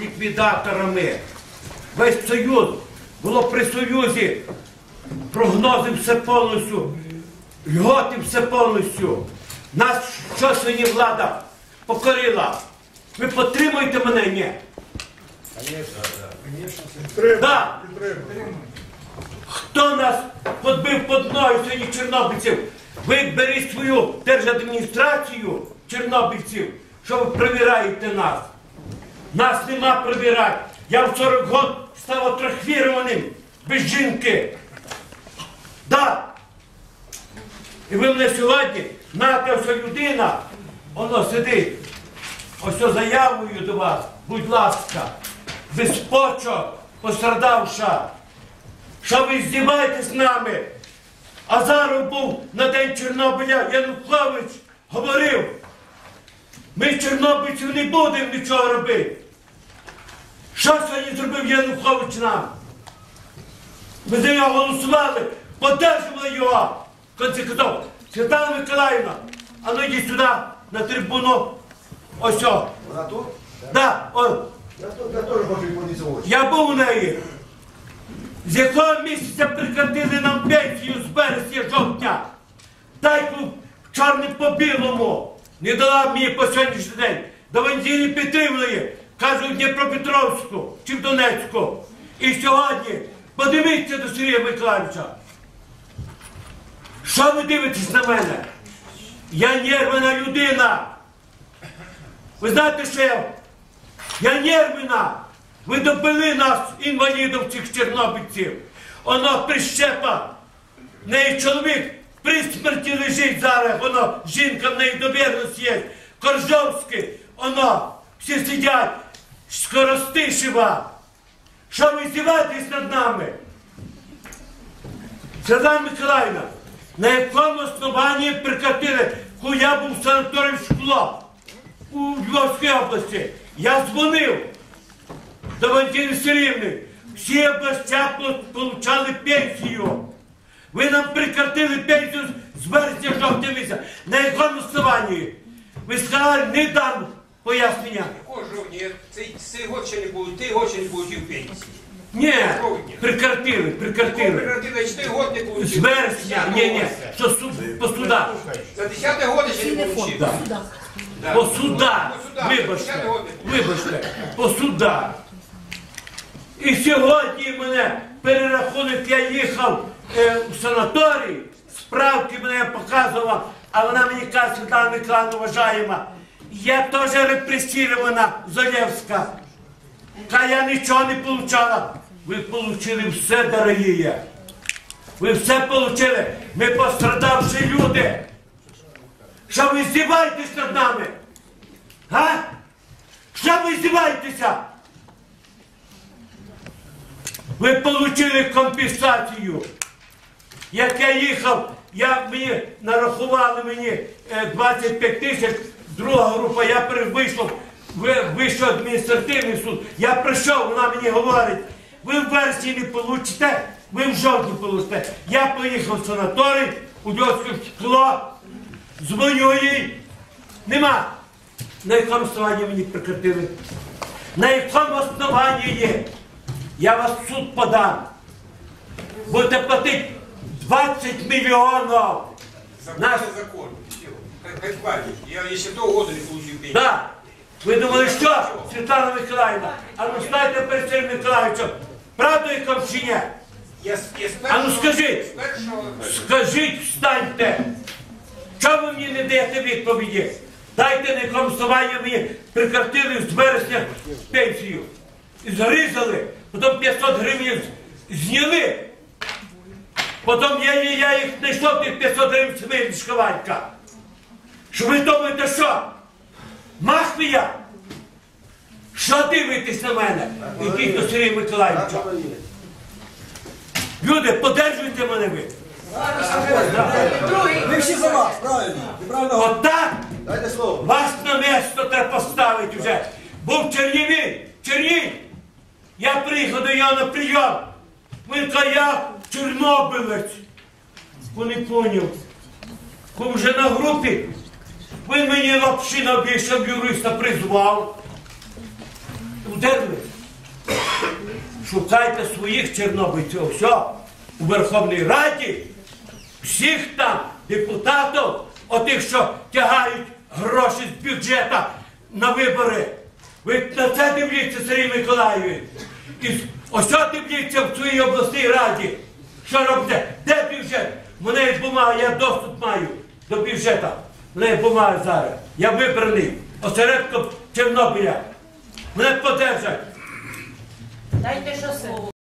ліквідаторами. Весь Союз було при Союзі. Прогнози все повністю. Льготи все повністю. Нас що сьогодні влада покорила? Ви підтримуєте мене? Ні. Да. Хто нас подбив під ноги сьогодні чорнобильців? Ви беріть свою держадміністрацію чорнобильців, що ви провіраєте нас. Нас нема провірати. Я в 40 років став атрохвірованим, без жінки. Да. І ви мене сьогодні, нате ось людина, воно сидить. Ось заявою до вас, будь ласка, без почок, пострадавша. Що ви здіваєтесь з нами? Азаров був на день Чорнобиля, Янукович говорив, ми чорнобильців не будемо нічого робити. Що сьогодні зробив Янукович нам? Ми за нього голосували, подержували його. Конці концов, Світлана Миколаївна, а ну йди сюди, на трибуну. Ось о. Вона тут? Да, о, Я, тут- я теж хочу подивитися я був у неї. З якого місяця прикатили нам пенсію з березня жовтня. Дай клуб чорний по білому. Не дала мені по сьогоднішній день. До Вензілі Петрівної, кажуть, Дніпропетровську чи в Донецьку. І сьогодні подивіться до Сергія Миколаївича. Що ви дивитесь на мене? Я нервна людина. Ви знаєте, що я я нервна. Ви добили нас, інвалідів цих чорнобильців. Воно прищепа. Неї чоловік при смерті лежить зараз, воно, жінка в неї довірність є. Коржовський, воно, всі сидять, Скоростишева. Що ви здіваєтесь над нами? Свята Миколаївна, на якому основанні прикатили, коли я був в санаторії шкло у Львовській області. Я дзвонив до Валентини Сергіївни. Всі областя отримали пенсію. Ви нам прикратили пенсію з вересня жовтня місяця. На якому основанні? Ви сказали, не дам пояснення. Кожного ні, цей год не буде, той год ще не буде в пенсії. Ні, прикратили, прикратили. Прекратили, чи той год не. З вересня, ні, ні, що суд, по судах. За 10 год ще не получив. Да. По судах, По судах, вибачте, 10 год вибачте, по судах. І сьогодні мене перерахунок, я їхав в санаторій, справки мене я показував, а вона мені каже, Світлана Миколаївна, уважаєма, я теж репресірована, Золєвська. Та я нічого не получала. Ви получили все, дорогі. Ви все получили. Ми пострадавші люди. Що ви здіваєтесь над нами? Га? Що ви здіваєтеся? Ви отримали компенсацію. Як я їхав, я, мені нарахували мені е, 25 тисяч, друга група, я вийшов, ви- вийшов адміністративний суд. Я прийшов, вона мені говорить, ви в вересні не получите, ви в жовтні получите. Я поїхав в санаторій, у Львівське шкло, дзвоню їй, нема. На якому основанні мені прикратили? На якому основанні є? Я вас в суд подам. Будете платити 20 мільйонів. Наш... Закон. Я ще того года не получив пенсію. Да. Ви думали, що, Світлана Миколаївна? А ну стайте перед Сергієм Миколаївичем. Правду я чи ні? Я, я А ну скажіть. Скажіть, встаньте. Чому ви мені не даєте відповіді? Дайте на якому основанні мені прикратили з вересня пенсію. І зрізали, потім 500 гривень зняли. Потім я, я, я їх знайшов тих 500 гривень себе шкавалька. Що ви думаєте, що? Мафія? Що дивитесь на мене? Ідіть до Сергія Миколаївича. Люди, подержуйте мене ви. Ми всі за вас, правильно? Ви. Отак Дайте слово. вас на місто треба поставити вже. Був Чернівій, Черній. Я приїхав до його на прийом. Він каже, я чорнобилець. Вони поняв. Був вже на групі. Він мені лапшина більше юриста призвав. Удерли. Шукайте своїх чорнобильців. Все. У Верховній Раді всіх там депутатів, отих, що тягають гроші з бюджету на вибори. Ви на це дивіться, Сергій Миколаївич. І ось дивіться в своїй обласній раді. Що робите? Де бюджет? Мене є бумага, я доступ маю до бюджета. Мене є бумага зараз. Я вибраний Осередко Чорнобиля. Мене подержать. Дайте що.